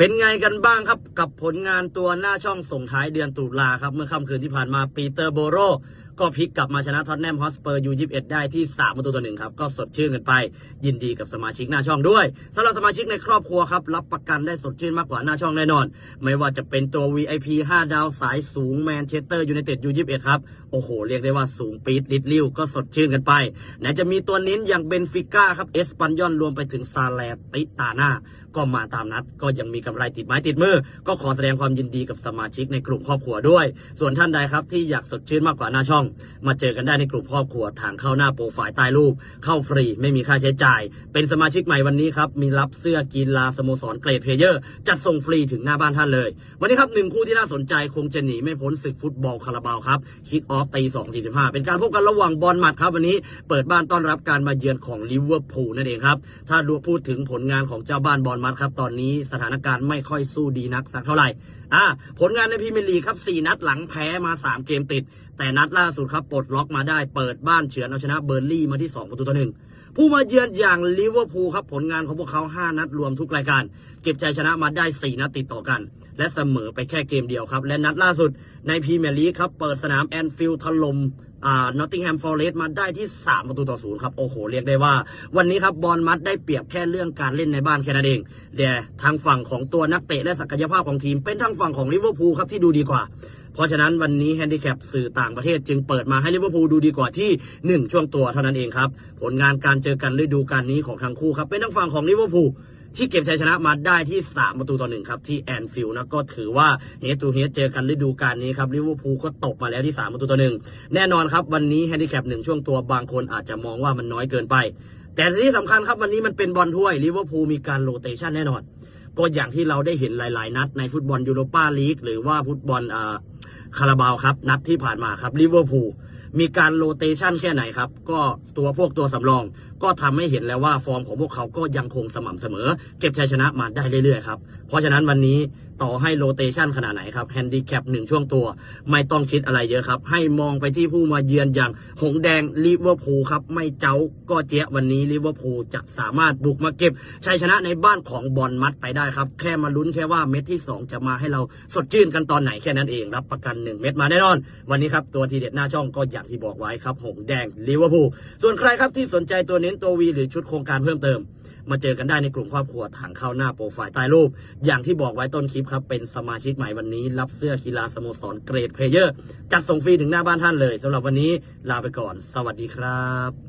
เป็นไงกันบ้างครับกับผลงานตัวหน้าช่องส่งท้ายเดือนตุลาครับ เมื่อค่ำคืนที่ผ่านมาปีเตอร์โบโร ก็พลิกกลับมาชนะท็อตแนมฮอสเปอร์ยู21ได้ที่ 3 ประตูต่อหนึ่งครับ ก็สดชื่นกันไป ยินดีกับสมาชิกหน้าช่องด้วยสำหรับสมาชิกในครอบครัวครับ รับประกันได้สดชื่นมากกว่าหน้าช่องแน่นอน ไม่ว่าจะเป็นตัว VIP 5 ดาวสายสูงแมนเชสเตอร์ยูไนเต็ดยู21ครับ โอ้โห เรียกได้ว่าสูงปี๊ดลิดลิ้วก็สดชื่นกันไปไหนจะมีตัวนิ้นอย่างเบนฟิก้าครับเอสปันยอนรวมไปถึงซาแลติตาน่าก็มาตามนัดก็ยังมีกำไรติดไม้ติดมือ ก็ขอแสดงความยินดีกับสมาชิกในกลุ่มครอบครัวด้วย ส่วนท่านใดครับที่อยากสดชื่นมากกว่าหน้าช่องมาเจอกันได้ในกลุ่มครอบครัวทางเข้าหน้าโปรไฟล์ใต้รูป เข้าฟรีไม่มีค่าใช้จ่าย เป็นสมาชิกใหม่วันนี้ครับมีรับเสื้อกีฬาสโมสรเกรดเพลเยอร์ จัดส่งฟรีถึงหน้าบ้านท่านเลย วันนี้ครับหนึ่งคู่ที่น่าสนใจคงจะหนีไม่พ้นศึกฟุตบอลคาราบาวครับคิกออฟตีสองสี่สิบห้าเป็นการพบกันระหว่างบอลหมัดครับวันนี้เปิดบ้านต้อนรับการมาเยือนของลิเวอร์พูลนั่นเองครับถ้าดูพูดถึงผลงานของเจ้าบ้านบอลมัดครับตอนนี้สถานการณ์ไม่ค่อยสู้ดีนักสักเท่าไหร่อ่าผลงานในพรีเมียร์ลีกครับ 4 นัดหลังแพ้มา 3 เกมติด แต่นัดล่าสุดครับปลดล็อกมาได้เปิดบ้านเฉือนเอาชนะเบอร์ลี่มาที่2ประตูต่อหนึ่งผู้มาเยือนอย่างลิเวอร์พูลครับผลงานของพวกเขา 5 นัดรวมทุกรายการ เก็บใจชนะมาได้ 4 นัดติดต่อกัน และเสมอไปแค่เกมเดียวครับ และนัดล่าสุดในพรีเมียร์ลีกครับเปิดสนามแอนฟิลด์ถล่มอ่านอตติงแฮมฟอร์เรสต์มาได้ที่ 3 ประตูต่อศูนย์ครับ โอ้โห เรียกได้ว่า วันนี้ครับบอลมัดได้เปรียบแค่เรื่องการเล่นในบ้านแค่นั้นเองแต่ทางฝั่งของตัวนักเตะและศักยภาพของทีม เป็นทางฝั่งของลิเวอร์พูลครับที่ดูดีกว่า เพราะฉะนั้นวันนี้แฮนดิแคปสื่อต่างประเทศจึงเปิดมาให้ลิเวอร์พูลดูดีกว่าที่ 1 ช่วงตัวเท่านั้นเองครับ ผลงานการเจอกันฤดูกาลนี้ของทั้งคู่ครับ เป็นทางฝั่งของลิเวอร์พูลที่เก็บชัยชนะมาได้ที่ 3 ประตูต่อหนึ่งครับ ที่แอนฟิลด์นะก็ถือว่าเฮดตูเฮดเจอกันฤดูกาลนี้ครับลิเวอร์พูลก็ตกมาแล้วที่ 3 ประตูต่อหนึ่งแน่นอนครับ วันนี้แฮนดิแคปหนึ่งช่วงตัวบางคนอาจจะมองว่ามันน้อยเกินไป แต่ที่สำคัญครับวันนี้มันเป็นบอลถ้วยลิเวอร์พูลมีการโรเตชันแน่นอน ก็อย่างที่เราได้เห็นหลาย ๆ นัดในฟุตบอลยูโรปาลีกหรือว่าฟุตบอลอ่า คาราบาวครับ นัดที่ผ่านมาครับลิเวอร์พูลมีการโรเตชันแค่ไหนครับ ก็ตัวพวกตัวสำรอง ก็ทำให้เห็นแล้วว่าฟอร์มของพวกเขาก็ยังคงสม่ำเสมอ เก็บชัยชนะมาได้เรื่อยๆครับเพราะฉะนั้นวันนี้ต่อให้โรเตชันขนาดไหนครับแฮนดิแคปหนึ่งช่วงตัว ไม่ต้องคิดอะไรเยอะครับ ให้มองไปที่ผู้มาเยือนอย่าง หงแดงลิเวอร์พูลครับ ไม่เจ้าก็เจ๊ยะวันนี้ลิเวอร์พูลจะสามารถบุกมาเก็บชัยชนะในบ้านของบอลมัดไปได้ครับ แค่มาลุ้นแค่ว่าเม็ดที่ 2 จะมาให้เราสดชื่นกันตอนไหนแค่นั้นเองรับประกัน1 เม็ดมาแน่นอน วันนี้ครับตัวทีเด็ดหน้าช่องก็อย่างที่บอกไว้ครับหงแดงลิเวอร์พูลส่วนใครครับที่สนใจตัวเน้นตัววีหรือชุดโครงการเพิ่มเติม มาเจอกันได้ในกลุ่มครอบครัวถังเข้าหน้าโปรไฟล์ใต้รูป อย่างที่บอกไว้ต้นคลิปครับเป็นสมาชิกใหม่วันนี้ รับเสื้อกีฬาสโมสรเกรดเพลเยอร์จัดส่งฟรีถึงหน้าบ้านท่านเลยสำหรับวันนี้ลาไปก่อน สวัสดีครับ